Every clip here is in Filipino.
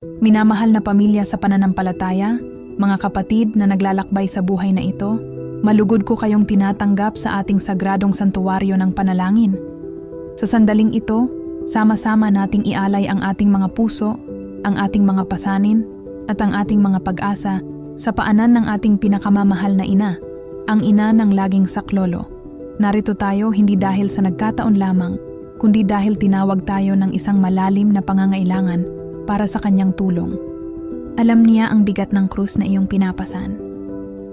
Minamahal na pamilya sa pananampalataya, mga kapatid na naglalakbay sa buhay na ito, malugod ko kayong tinatanggap sa ating sagradong santuwaryo ng panalangin. Sa sandaling ito, sama-sama nating ialay ang ating mga puso, ang ating mga pasanin, at ang ating mga pag-asa sa paanan ng ating pinakamamahal na ina, ang ina ng laging saklolo. Narito tayo hindi dahil sa nagkataon lamang, kundi dahil tinawag tayo ng isang malalim na pangangailangan para sa kanyang tulong. Alam niya ang bigat ng krus na iyong pinapasan.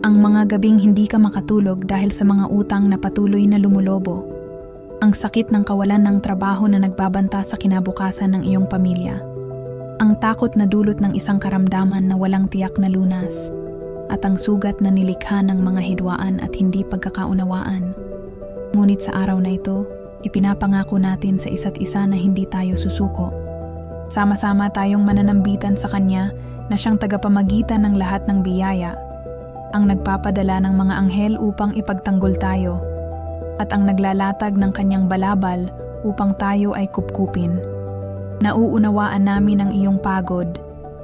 Ang mga gabing hindi ka makatulog dahil sa mga utang na patuloy na lumulobo. Ang sakit ng kawalan ng trabaho na nagbabanta sa kinabukasan ng iyong pamilya. Ang takot na dulot ng isang karamdaman na walang tiyak na lunas. At ang sugat na nilikha ng mga hidwaan at hindi pagkakaunawaan. Ngunit sa araw na ito, ipinapangako natin sa isa't isa na hindi tayo susuko. Sama-sama tayong mananambitan sa Kanya na siyang tagapamagitan ng lahat ng biyaya, ang nagpapadala ng mga anghel upang ipagtanggol tayo, at ang naglalatag ng Kanyang balabal upang tayo ay kupkupin. Nauunawaan namin ang iyong pagod,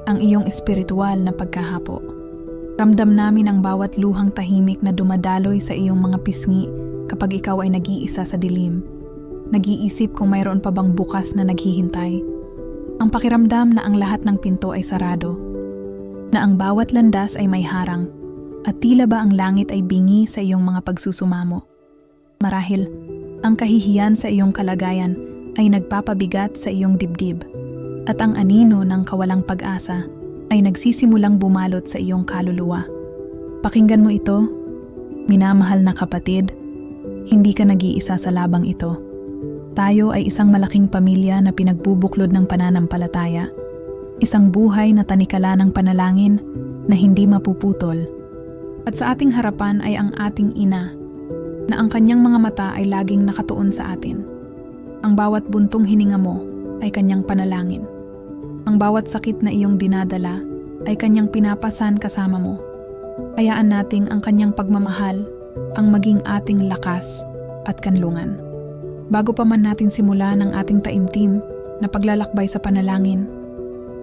ang iyong espiritual na pagkahapo. Ramdam namin ang bawat luhang tahimik na dumadaloy sa iyong mga pisngi kapag ikaw ay nag-iisa sa dilim. Nag-iisip kung mayroon pa bang bukas na naghihintay. Ang pakiramdam na ang lahat ng pinto ay sarado. Na ang bawat landas ay may harang. At tila ba ang langit ay bingi sa iyong mga pagsusumamo. Marahil, ang kahihiyan sa iyong kalagayan ay nagpapabigat sa iyong dibdib. At ang anino ng kawalang pag-asa ay nagsisimulang bumalot sa iyong kaluluwa. Pakinggan mo ito, minamahal na kapatid, hindi ka nag-iisa sa labang ito. Tayo ay isang malaking pamilya na pinagbubuklod ng pananampalataya. Isang buhay na tanikala ng panalangin na hindi mapuputol. At sa ating harapan ay ang ating ina, na ang kanyang mga mata ay laging nakatuon sa atin. Ang bawat buntong hininga mo ay kanyang panalangin. Ang bawat sakit na iyong dinadala ay kanyang pinapasan kasama mo. Hayaan nating ang kanyang pagmamahal ang maging ating lakas at kanlungan. Bago pa man natin simulan ang ating taimtim na paglalakbay sa panalangin,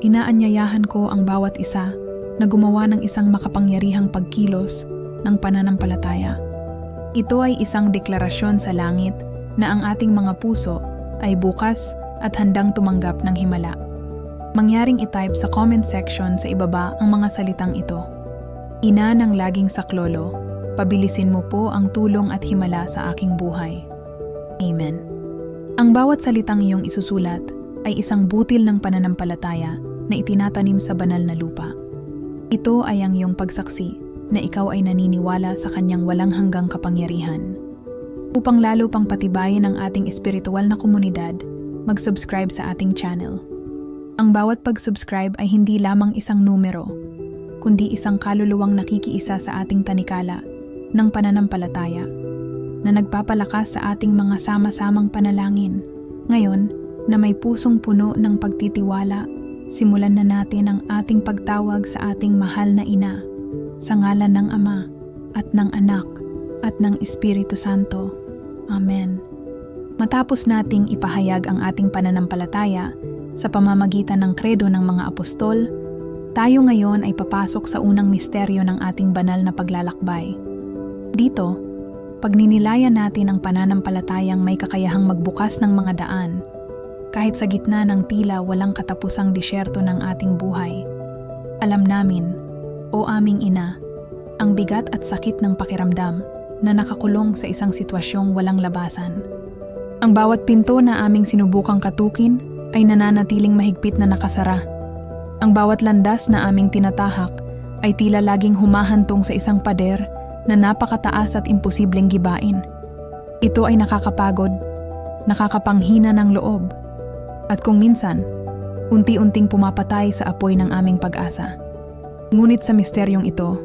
inaanyayahan ko ang bawat isa na gumawa ng isang makapangyarihang pagkilos ng pananampalataya. Ito ay isang deklarasyon sa langit na ang ating mga puso ay bukas at handang tumanggap ng himala. Mangyaring itype sa comment section sa ibaba ang mga salitang ito. Ina ng laging saklolo, pabilisin mo po ang tulong at himala sa aking buhay. Amen. Ang bawat salitang iyong isusulat ay isang butil ng pananampalataya na itinatanim sa banal na lupa. Ito ay ang iyong pagsaksi na ikaw ay naniniwala sa kanyang walang hanggang kapangyarihan. Upang lalo pang patibayin ang ating espiritual na komunidad, mag-subscribe sa ating channel. Ang bawat pag-subscribe ay hindi lamang isang numero, kundi isang kaluluwang nakikiisa sa ating tanikala ng pananampalataya na nagpapalakas sa ating mga sama-samang panalangin. Ngayon, na may pusong puno ng pagtitiwala, simulan na natin ang ating pagtawag sa ating mahal na ina, sa ngalan ng Ama, at ng Anak, at ng Espiritu Santo. Amen. Matapos nating ipahayag ang ating pananampalataya sa pamamagitan ng kredo ng mga apostol, tayo ngayon ay papasok sa unang misteryo ng ating banal na paglalakbay. Dito, pagninilayan natin ang pananampalatayang may kakayahang magbukas ng mga daan, kahit sa gitna ng tila walang katapusang disyerto ng ating buhay. Alam namin, o aming ina, ang bigat at sakit ng pakiramdam na nakakulong sa isang sitwasyong walang labasan. Ang bawat pinto na aming sinubukang katukin ay nananatiling mahigpit na nakasara. Ang bawat landas na aming tinatahak ay tila laging humahantong sa isang pader na napakataas at imposibleng gibain. Ito ay nakakapagod, nakakapanghina ng loob, at kung minsan, unti-unting pumapatay sa apoy ng aming pag-asa. Ngunit sa misteryong ito,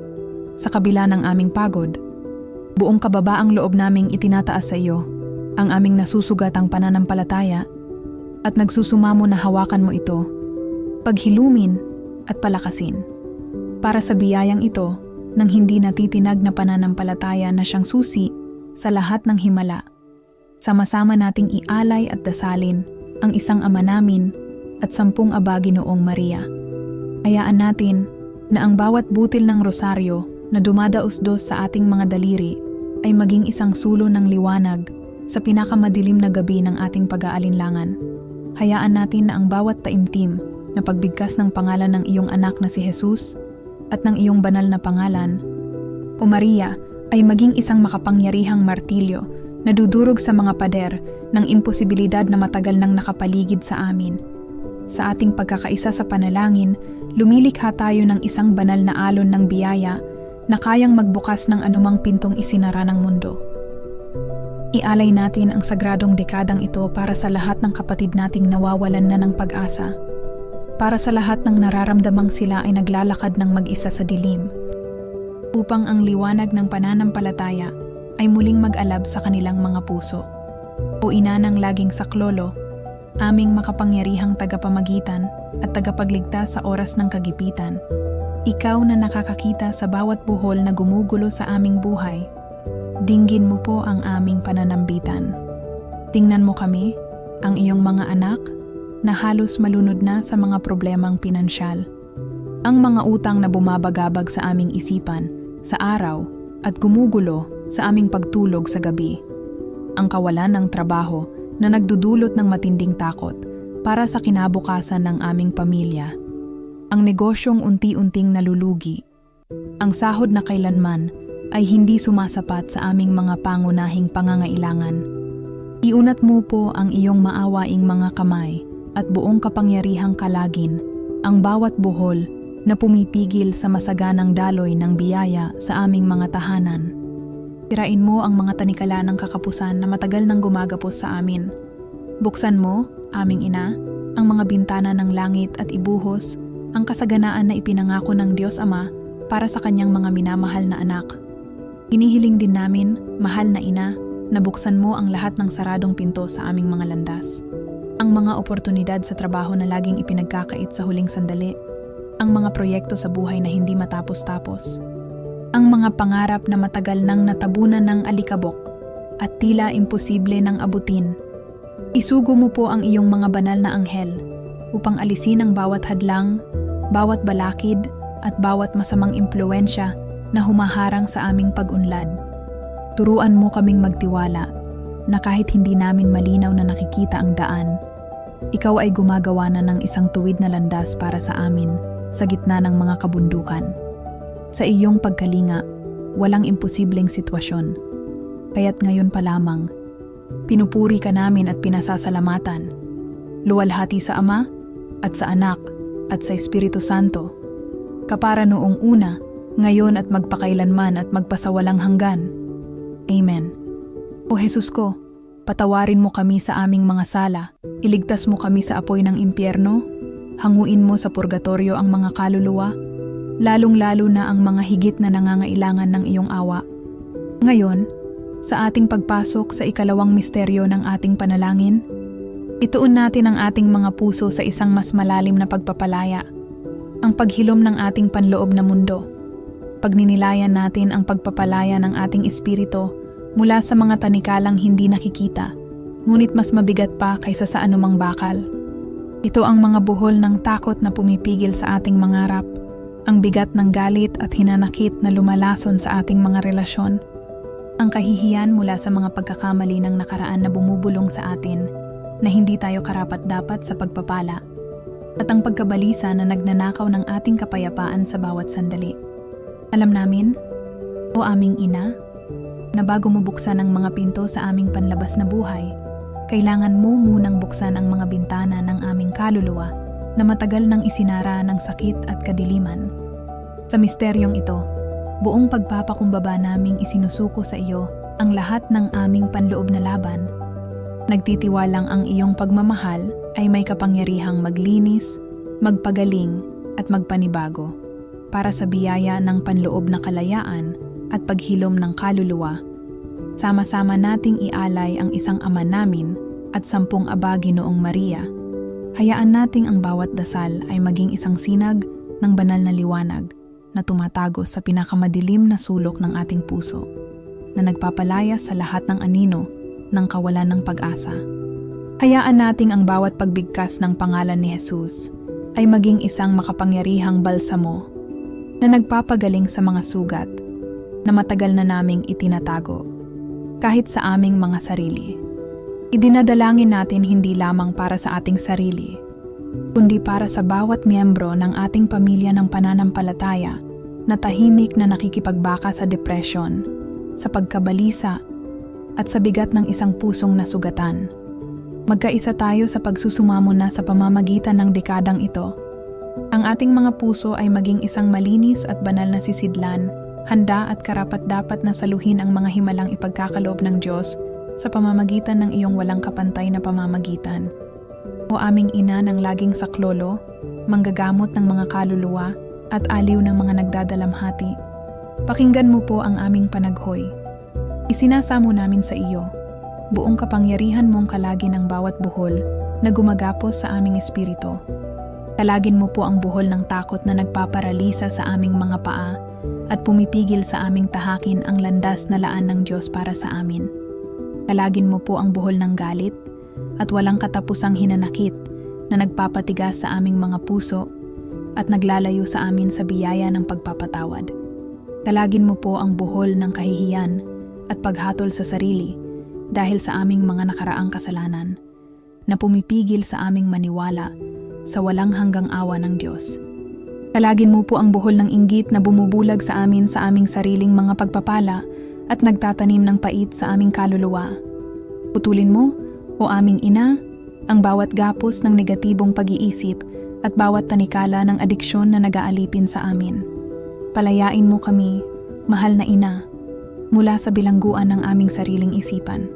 sa kabila ng aming pagod, buong kababaang loob naming itinataas sa iyo ang aming nasusugatang pananampalataya at nagsusumamo na hawakan mo ito, paghilumin at palakasin. Para sa biyayang ito, ng hindi natitinag na pananampalataya na siyang susi sa lahat ng himala. Sama-sama nating ialay at dasalin ang isang ama namin at sampung aba Ginoong Maria Hayaan natin na ang bawat butil ng rosaryo na dumadaos-dos sa ating mga daliri ay maging isang sulo ng liwanag sa pinakamadilim na gabi ng ating pag-aalinlangan. Hayaan natin na ang bawat taimtim na pagbigkas ng pangalan ng iyong anak na si Jesus at ng iyong banal na pangalan, o Maria, ay maging isang makapangyarihang martilyo na dudurog sa mga pader ng imposibilidad na matagal nang nakapaligid sa amin. Sa ating pagkakaisa sa panalangin, lumilikha tayo ng isang banal na alon ng biyaya na kayang magbukas ng anumang pintong isinara ng mundo. Ialay natin ang sagradong dekadang ito para sa lahat ng kapatid nating nawawalan na ng pag-asa. Para sa lahat ng nararamdamang sila ay naglalakad ng mag-isa sa dilim. Upang ang liwanag ng pananampalataya ay muling mag-alab sa kanilang mga puso. O ina ng laging saklolo, aming makapangyarihang tagapamagitan at tagapagligtas sa oras ng kagipitan. Ikaw na nakakakita sa bawat buhol na gumugulo sa aming buhay, dinggin mo po ang aming pananambitan. Tingnan mo kami, ang iyong mga anak, na halos malunod na sa mga problemang pinansyal. Ang mga utang na bumabagabag sa aming isipan, sa araw, at gumugulo sa aming pagtulog sa gabi. Ang kawalan ng trabaho na nagdudulot ng matinding takot para sa kinabukasan ng aming pamilya. Ang negosyong unti-unting nalulugi. Ang sahod na kailanman ay hindi sumasapat sa aming mga pangunahing pangangailangan. Iunat mo po ang iyong maawaing mga kamay at buong kapangyarihang kalagin ang bawat buhol na pumipigil sa masaganang daloy ng biyaya sa aming mga tahanan. Tirain mo ang mga tanikala ng kakapusan na matagal nang gumagapos sa amin. Buksan mo, aming ina, ang mga bintana ng langit at ibuhos ang kasaganaan na ipinangako ng Diyos Ama para sa kanyang mga minamahal na anak. Inihiling din namin, mahal na ina, na buksan mo ang lahat ng saradong pinto sa aming mga landas. Ang mga oportunidad sa trabaho na laging ipinagkakait sa huling sandali. Ang mga proyekto sa buhay na hindi matapos-tapos. Ang mga pangarap na matagal nang natabunan ng alikabok at tila imposible nang abutin. Isugo mo po ang iyong mga banal na anghel upang alisin ang bawat hadlang, bawat balakid at bawat masamang impluensya na humaharang sa aming pag-unlad. Turuan mo kaming magtiwala na kahit hindi namin malinaw na nakikita ang daan, ikaw ay gumagawa na ng isang tuwid na landas para sa amin sa gitna ng mga kabundukan. Sa iyong pagkalinga, walang imposibleng sitwasyon. Kaya't ngayon pa lamang, pinupuri ka namin at pinasasalamatan. Luwalhati sa Ama, at sa Anak, at sa Espiritu Santo. Kapara noong una, ngayon at magpakailanman at magpasawalang hanggan. Amen. O Jesus ko, patawarin mo kami sa aming mga sala, iligtas mo kami sa apoy ng impyerno, hanguin mo sa purgatorio ang mga kaluluwa, lalong-lalo na ang mga higit na nangangailangan ng iyong awa. Ngayon, sa ating pagpasok sa ikalawang misteryo ng ating panalangin, ituon natin ang ating mga puso sa isang mas malalim na pagpapalaya, ang paghilom ng ating panloob na mundo. Pagninilayan natin ang pagpapalaya ng ating espiritu mula sa mga tanikalang hindi nakikita, ngunit mas mabigat pa kaysa sa anumang bakal. Ito ang mga buhol ng takot na pumipigil sa ating mangarap, ang bigat ng galit at hinanakit na lumalason sa ating mga relasyon, ang kahihiyan mula sa mga pagkakamali ng nakaraan na bumubulong sa atin na hindi tayo karapat-dapat sa pagpapala, at ang pagkabalisa na nagnanakaw ng ating kapayapaan sa bawat sandali. Alam namin, o aming ina, na bago mo buksan ang mga pinto sa aming panlabas na buhay, kailangan mo munang buksan ang mga bintana ng aming kaluluwa na matagal nang isinara ng sakit at kadiliman. Sa misteryong ito, buong pagpapakumbaba naming isinusuko sa iyo ang lahat ng aming panloob na laban. Nagtitiwalang ang iyong pagmamahal ay may kapangyarihang maglinis, magpagaling at magpanibago para sa biyaya ng panloob na kalayaan at paghilom ng kaluluwa. Sama-sama nating ialay ang isang ama namin at sampung abagi noong Maria. Hayaan nating ang bawat dasal ay maging isang sinag ng banal na liwanag na tumatago sa pinakamadilim na sulok ng ating puso, na nagpapalaya sa lahat ng anino ng kawalan ng pag-asa. Hayaan nating ang bawat pagbigkas ng pangalan ni Jesus ay maging isang makapangyarihang balsamo na nagpapagaling sa mga sugat na matagal na naming itinatago kahit sa aming mga sarili. Idinadalangin natin hindi lamang para sa ating sarili, kundi para sa bawat miyembro ng ating pamilya ng pananampalataya na tahimik na nakikipagbaka sa depresyon, sa pagkabalisa, at sa bigat ng isang pusong nasugatan. Magkaisa tayo sa pagsusumamo na sa pamamagitan ng dekadang ito. Ang ating mga puso ay maging isang malinis at banal na sisidlan, handa at karapat-dapat na saluhin ang mga himalang ipagkakaloob ng Diyos sa pamamagitan ng iyong walang kapantay na pamamagitan. O aming ina ng laging saklolo, manggagamot ng mga kaluluwa, at aliw ng mga nagdadalamhati. Pakinggan mo po ang aming panaghoy. Isinasamo namin sa iyo, buong kapangyarihan mong kalagi ng bawat buhol na gumagapos sa aming espiritu. Kalagin mo po ang buhol ng takot na nagpaparalisa sa aming mga paa at pumipigil sa aming tahakin ang landas na laan ng Diyos para sa amin. Kalagin mo po ang buhol ng galit at walang katapusang hinanakit na nagpapatigas sa aming mga puso at naglalayo sa amin sa biyaya ng pagpapatawad. Talagin mo po ang buhol ng kahihiyan at paghatol sa sarili dahil sa aming mga nakaraang kasalanan na pumipigil sa aming maniwala sa walang hanggang awa ng Diyos. Talagin mo po ang buhol ng inggit na bumubulag sa amin sa aming sariling mga pagpapala at nagtatanim ng pait sa aming kaluluwa. Putulin mo, o aming ina, ang bawat gapos ng negatibong pag-iisip at bawat tanikala ng adiksyon na nag-aalipin sa amin. Palayain mo kami, mahal na ina, mula sa bilangguan ng aming sariling isipan.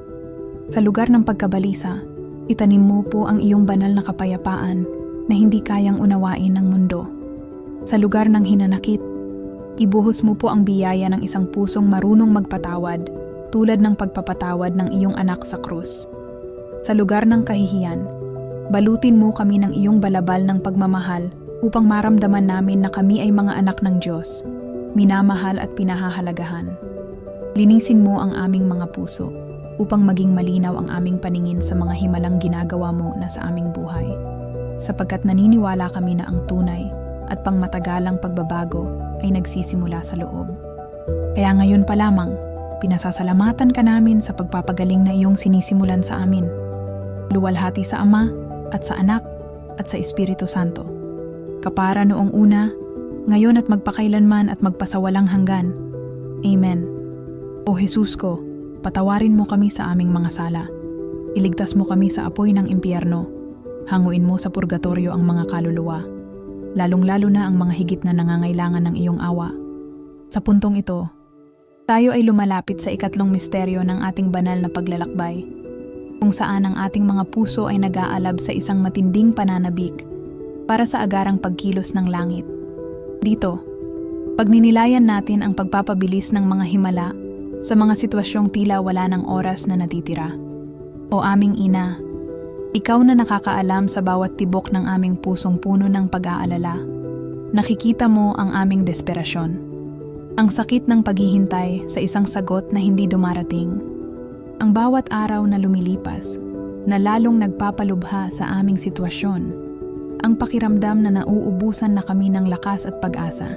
Sa lugar ng pagkabalisa, itanim mo po ang iyong banal na kapayapaan na hindi kayang unawain ng mundo. Sa lugar ng hinanakit, ibuhos mo po ang biyaya ng isang pusong marunong magpatawad tulad ng pagpapatawad ng iyong anak sa krus. Sa lugar ng kahihiyan, Balutin mo kami ng iyong balabal ng pagmamahal upang maramdaman namin na kami ay mga anak ng Diyos, minamahal at pinahahalagahan. Linisin mo ang aming mga puso upang maging malinaw ang aming paningin sa mga himalang ginagawa mo na sa aming buhay. Sapagkat naniniwala kami na ang tunay at pangmatagalang pagbabago ay nagsisimula sa loob. Kaya ngayon pa lamang, pinasasalamatan ka namin sa pagpapagaling na iyong sinisimulan sa amin. Luwalhati sa Ama, at sa Anak at sa Espiritu Santo. Kapara noong una, ngayon at magpakailanman at magpasawalang hanggan. Amen. O Jesus ko, patawarin mo kami sa aming mga sala. Iligtas mo kami sa apoy ng impyerno. Hanguin mo sa purgatorio ang mga kaluluwa. Lalong-lalo na ang mga higit na nangangailangan ng iyong awa. Sa puntong ito, tayo ay lumalapit sa ikatlong misteryo ng ating banal na paglalakbay kung saan ang ating mga puso ay nag-aalab sa isang matinding pananabik para sa agarang pagkilos ng langit. Dito, pagninilayan natin ang pagpapabilis ng mga himala sa mga sitwasyong tila wala ng oras na natitira. O aming ina, ikaw na nakakaalam sa bawat tibok ng aming pusong puno ng pag-aalala. Nakikita mo ang aming desperasyon. Ang sakit ng paghihintay sa isang sagot na hindi dumarating ang bawat araw na lumilipas, na lalong nagpapalubha sa aming sitwasyon, ang pakiramdam na nauubusan na kami ng lakas at pag-asa.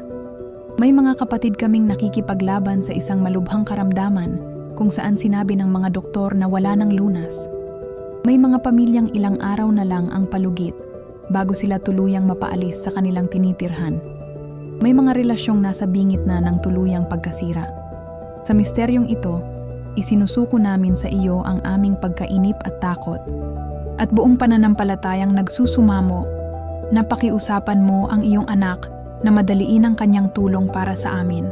May mga kapatid kaming nakikipaglaban sa isang malubhang karamdaman kung saan sinabi ng mga doktor na wala ng lunas. May mga pamilyang ilang araw na lang ang palugit bago sila tuluyang mapaalis sa kanilang tinitirhan. May mga relasyong nasa bingit na ng tuluyang pagkasira. Sa misteryong ito, isinusuko namin sa iyo ang aming pagkainip at takot. At buong pananampalatayang nagsusumamo, napakiusapan mo ang iyong anak na madaliin ang kanyang tulong para sa amin.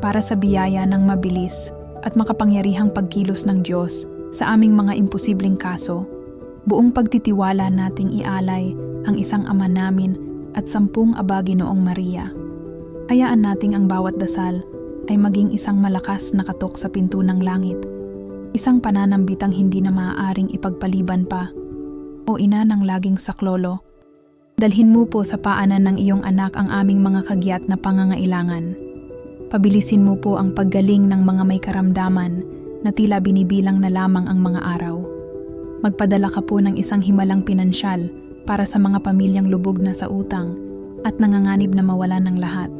Para sa biyaya ng mabilis at makapangyarihang pagkilos ng Diyos sa aming mga imposibleng kaso, buong pagtitiwala nating ialay ang isang ama namin at sampung abagi noong Maria. Hayaan nating ang bawat dasal ay maging isang malakas na katok sa pinto ng langit. Isang pananambitang hindi na maaaring ipagpaliban pa. O ina ng laging saklolo, dalhin mo po sa paanan ng iyong anak ang aming mga kagyat na pangangailangan. Pabilisin mo po ang paggaling ng mga may karamdaman na tila binibilang na lamang ang mga araw. Magpadala ka po ng isang himalang pinansyal para sa mga pamilyang lubog na sa utang at nanganganib na mawalan ng lahat.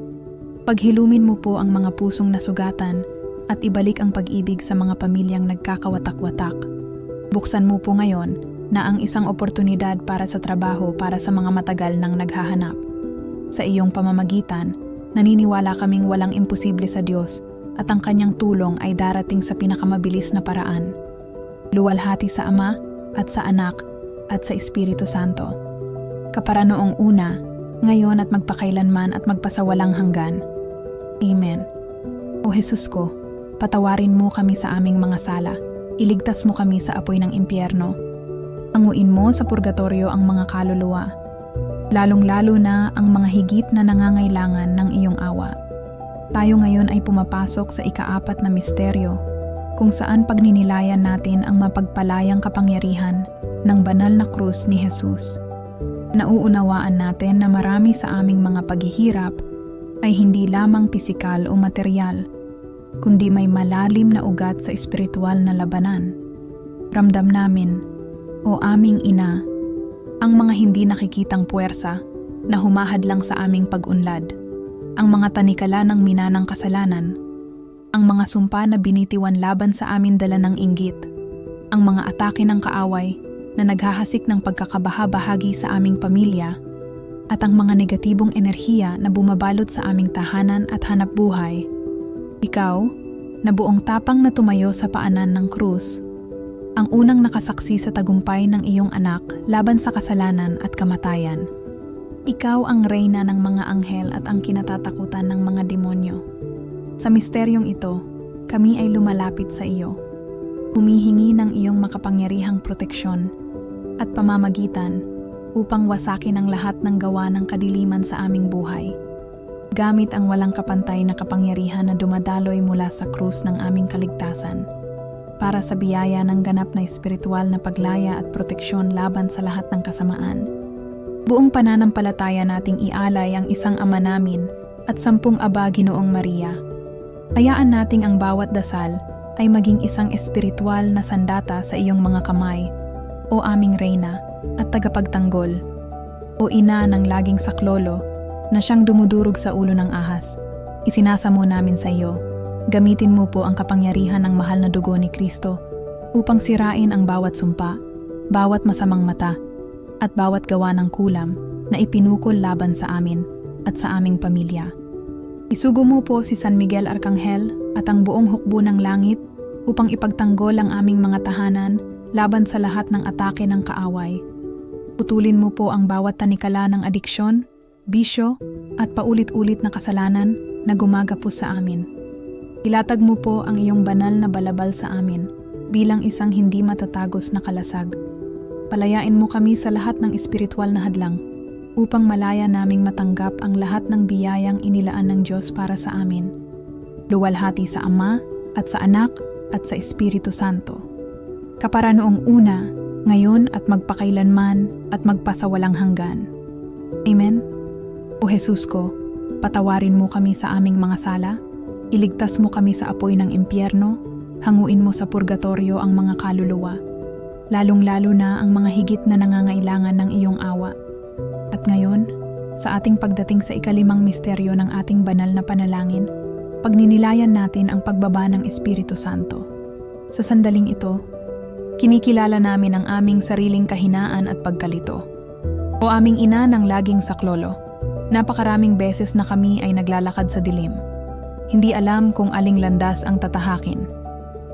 Paghilumin mo po ang mga pusong nasugatan at ibalik ang pag-ibig sa mga pamilyang nagkakawatak-watak. Buksan mo po ngayon na ang isang oportunidad para sa trabaho para sa mga matagal nang naghahanap. Sa iyong pamamagitan, naniniwala kaming walang imposible sa Diyos at ang kanyang tulong ay darating sa pinakamabilis na paraan. Luwalhati sa Ama at sa Anak at sa Espiritu Santo. Kapara noong una, ngayon at magpakailanman at magpasawalang hanggan. Amen. O Jesus ko, patawarin mo kami sa aming mga sala. Iligtas mo kami sa apoy ng impyerno. Anguin mo sa purgatorio ang mga kaluluwa. Lalong-lalo na ang mga higit na nangangailangan ng iyong awa. Tayo ngayon ay pumapasok sa ikaapat na misteryo, kung saan pagninilayan natin ang mapagpalayang kapangyarihan ng banal na krus ni Jesus. Nauunawaan natin na marami sa aming mga paghihirap ay hindi lamang pisikal o material, kundi may malalim na ugat sa espiritual na labanan. Ramdam namin, o aming ina, ang mga hindi nakikitang puwersa na humahad lang sa aming pag-unlad, ang mga tanikala ng minanang kasalanan, ang mga sumpa na binitiwan laban sa amin dala ng inggit, ang mga atake ng kaaway na naghahasik ng pagkakabaha-bahagi sa aming pamilya, at ang mga negatibong enerhiya na bumabalot sa aming tahanan at hanap buhay. Ikaw, na buong tapang na tumayo sa paanan ng krus, ang unang nakasaksi sa tagumpay ng iyong anak laban sa kasalanan at kamatayan. Ikaw ang reyna ng mga anghel at ang kinatatakutan ng mga demonyo. Sa misteryong ito, kami ay lumalapit sa iyo. Humihingi ng iyong makapangyarihang proteksyon at pamamagitan upang wasakin ang lahat ng gawa ng kadiliman sa aming buhay. Gamit ang walang kapantay na kapangyarihan na dumadaloy mula sa krus ng aming kaligtasan para sa biyaya ng ganap na espiritual na paglaya at proteksyon laban sa lahat ng kasamaan. Buong pananampalataya nating ialay ang isang ama namin at sampung aba Ginoong Maria. Hayaan nating ang bawat dasal ay maging isang espiritual na sandata sa iyong mga kamay, o aming reyna at tagapagtanggol, o ina ng laging saklolo na siyang dumudurog sa ulo ng ahas. Isinasamo namin sa iyo Gamitin mo po ang kapangyarihan ng mahal na dugo ni Kristo upang sirain ang bawat sumpa, bawat masamang mata, at bawat gawa ng kulam na ipinukol laban sa amin at sa aming pamilya. Isugo mo po si San Miguel Arcangel at ang buong hukbo ng langit upang ipagtanggol ang aming mga tahanan laban sa lahat ng atake ng kaaway. Putulin mo po ang bawat tanikala ng adiksyon, bisyo, at paulit-ulit na kasalanan na gumagapos sa amin. Ilatag mo po ang iyong banal na balabal sa amin bilang isang hindi matatagos na kalasag. Palayain mo kami sa lahat ng espiritual na hadlang upang malaya naming matanggap ang lahat ng biyayang inilaan ng Diyos para sa amin. Luwalhati sa Ama at sa Anak at sa Espiritu Santo. Kapara noong una, ngayon at magpakailanman at magpasawalang hanggan. Amen? O Jesus ko, patawarin mo kami sa aming mga sala Iligtas mo kami sa apoy ng impyerno, hanguin mo sa purgatorio ang mga kaluluwa, lalong-lalo na ang mga higit na nangangailangan ng iyong awa. At ngayon, sa ating pagdating sa ikalimang misteryo ng ating banal na panalangin, pagninilayan natin ang pagbaba ng Espiritu Santo. Sa sandaling ito, kinikilala namin ang aming sariling kahinaan at pagkalito. O aming ina ng laging saklolo, napakaraming beses na kami ay naglalakad sa dilim hindi alam kung aling landas ang tatahakin.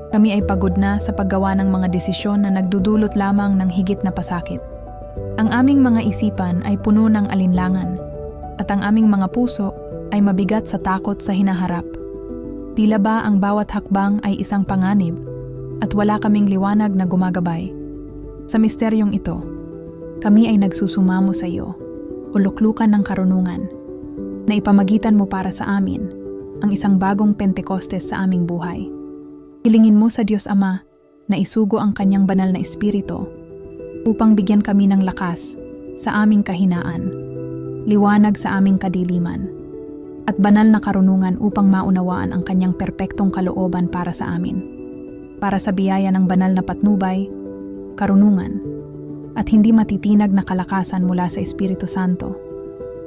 Kami ay pagod na sa paggawa ng mga desisyon na nagdudulot lamang ng higit na pasakit. Ang aming mga isipan ay puno ng alinlangan at ang aming mga puso ay mabigat sa takot sa hinaharap. Tila ba ang bawat hakbang ay isang panganib at wala kaming liwanag na gumagabay. Sa misteryong ito, kami ay nagsusumamo sa iyo, uluklukan ng karunungan, na ipamagitan mo para sa amin ang isang bagong Pentecostes sa aming buhay. Hilingin mo sa Diyos Ama na isugo ang kanyang banal na espiritu upang bigyan kami ng lakas sa aming kahinaan, liwanag sa aming kadiliman, at banal na karunungan upang maunawaan ang kanyang perpektong kalooban para sa amin. Para sa biyaya ng banal na patnubay, karunungan, at hindi matitinag na kalakasan mula sa Espiritu Santo.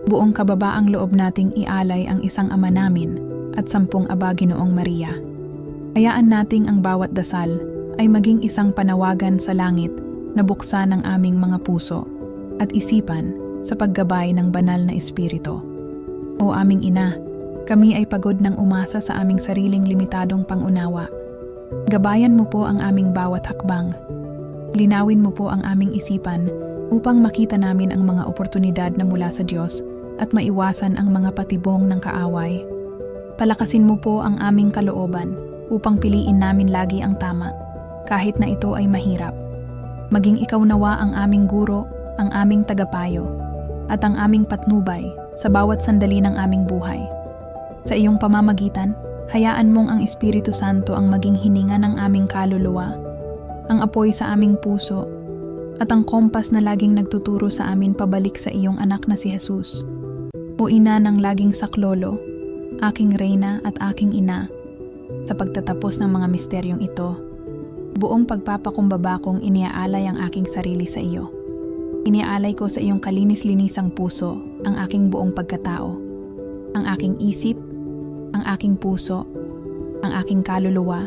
Buong kababaang loob nating ialay ang isang ama namin at sampung aba Ginoong Maria. Hayaan nating ang bawat dasal ay maging isang panawagan sa langit na buksan ang aming mga puso at isipan sa paggabay ng banal na Espiritu. O aming ina, kami ay pagod ng umasa sa aming sariling limitadong pangunawa. Gabayan mo po ang aming bawat hakbang. Linawin mo po ang aming isipan upang makita namin ang mga oportunidad na mula sa Diyos at maiwasan ang mga patibong ng kaaway. Palakasin mo po ang aming kalooban upang piliin namin lagi ang tama, kahit na ito ay mahirap. Maging ikaw nawa ang aming guro, ang aming tagapayo, at ang aming patnubay sa bawat sandali ng aming buhay. Sa iyong pamamagitan, hayaan mong ang Espiritu Santo ang maging hininga ng aming kaluluwa, ang apoy sa aming puso, at ang kompas na laging nagtuturo sa amin pabalik sa iyong anak na si Jesus. O ina ng laging saklolo, aking reyna at aking ina, sa pagtatapos ng mga misteryong ito, buong pagpapakumbaba kong iniaalay ang aking sarili sa iyo. Iniaalay ko sa iyong kalinis-linisang puso ang aking buong pagkatao, ang aking isip, ang aking puso, ang aking kaluluwa,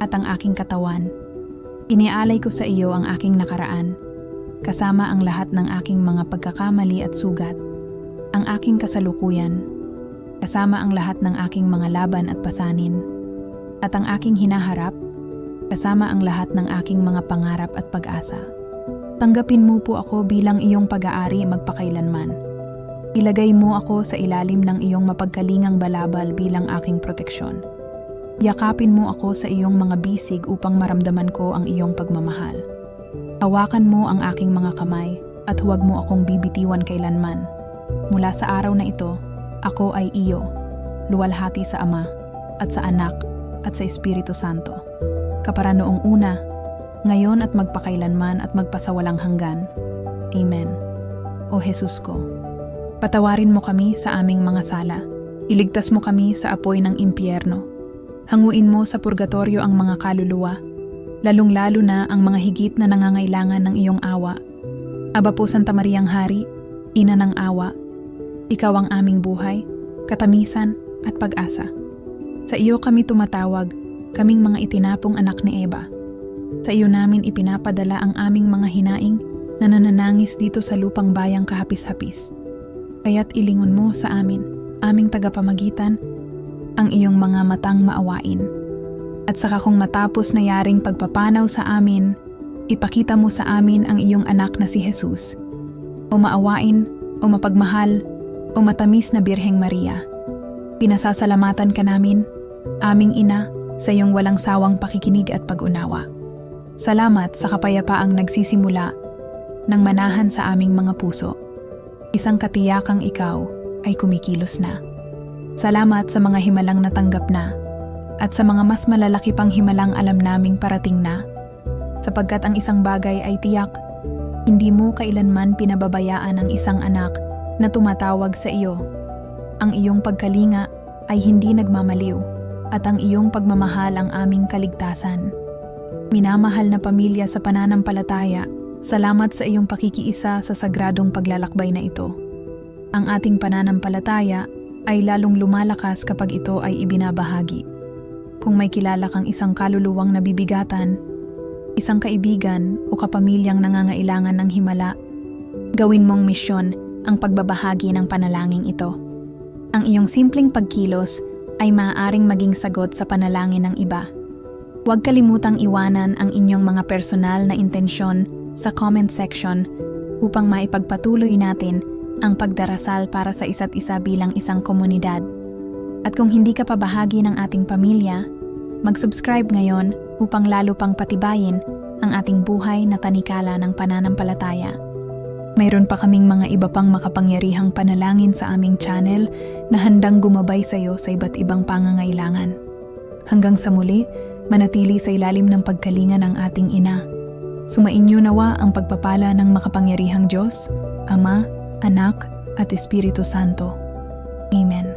at ang aking katawan. Iniaalay ko sa iyo ang aking nakaraan, kasama ang lahat ng aking mga pagkakamali at sugat, ang aking kasalukuyan, kasama ang lahat ng aking mga laban at pasanin, at ang aking hinaharap, kasama ang lahat ng aking mga pangarap at pag-asa. Tanggapin mo po ako bilang iyong pag-aari magpakailanman. Ilagay mo ako sa ilalim ng iyong mapagkalingang balabal bilang aking proteksyon. Yakapin mo ako sa iyong mga bisig upang maramdaman ko ang iyong pagmamahal. Hawakan mo ang aking mga kamay at huwag mo akong bibitiwan kailanman. Mula sa araw na ito, ako ay iyo, luwalhati sa Ama, at sa Anak, at sa Espiritu Santo. Kapara noong una, ngayon at magpakailanman at magpasawalang hanggan. Amen. O Jesus ko, patawarin mo kami sa aming mga sala. Iligtas mo kami sa apoy ng impyerno. Hanguin mo sa purgatorio ang mga kaluluwa, lalong-lalo na ang mga higit na nangangailangan ng iyong awa. Aba po Santa Mariang Hari, Ina ng awa, ikaw ang aming buhay, katamisan at pag-asa. Sa iyo kami tumatawag, kaming mga itinapong anak ni Eva. Sa iyo namin ipinapadala ang aming mga hinaing na nananangis dito sa lupang bayang kahapis-hapis. Kaya't ilingon mo sa amin, aming tagapamagitan, ang iyong mga matang maawain. At saka kung matapos na yaring pagpapanaw sa amin, ipakita mo sa amin ang iyong anak na si Jesus. O maawain, o mapagmahal, o matamis na Birheng Maria. Pinasasalamatan ka namin, aming ina, sa iyong walang sawang pakikinig at pag-unawa. Salamat sa kapayapaang nagsisimula ng manahan sa aming mga puso. Isang katiyakang ikaw ay kumikilos na. Salamat sa mga himalang natanggap na at sa mga mas malalaki pang himalang alam naming parating na. Sapagkat ang isang bagay ay tiyak, hindi mo kailanman pinababayaan ang isang anak na tumatawag sa iyo. Ang iyong pagkalinga ay hindi nagmamaliw at ang iyong pagmamahal ang aming kaligtasan. Minamahal na pamilya sa pananampalataya, salamat sa iyong pakikiisa sa sagradong paglalakbay na ito. Ang ating pananampalataya ay lalong lumalakas kapag ito ay ibinabahagi. Kung may kilala kang isang kaluluwang nabibigatan, isang kaibigan o kapamilyang nangangailangan ng himala, gawin mong misyon ang pagbabahagi ng panalangin ito. Ang iyong simpleng pagkilos ay maaaring maging sagot sa panalangin ng iba. Huwag kalimutang iwanan ang inyong mga personal na intensyon sa comment section upang maipagpatuloy natin ang pagdarasal para sa isa't isa bilang isang komunidad. At kung hindi ka pa bahagi ng ating pamilya, mag-subscribe ngayon upang lalo pang patibayin ang ating buhay na tanikala ng pananampalataya. Mayroon pa kaming mga iba pang makapangyarihang panalangin sa aming channel na handang gumabay sa iyo sa iba't ibang pangangailangan. Hanggang sa muli, manatili sa ilalim ng pagkalinga ng ating ina. Sumainyo nawa ang pagpapala ng makapangyarihang Diyos, Ama, Anak, at Espiritu Santo. Amen.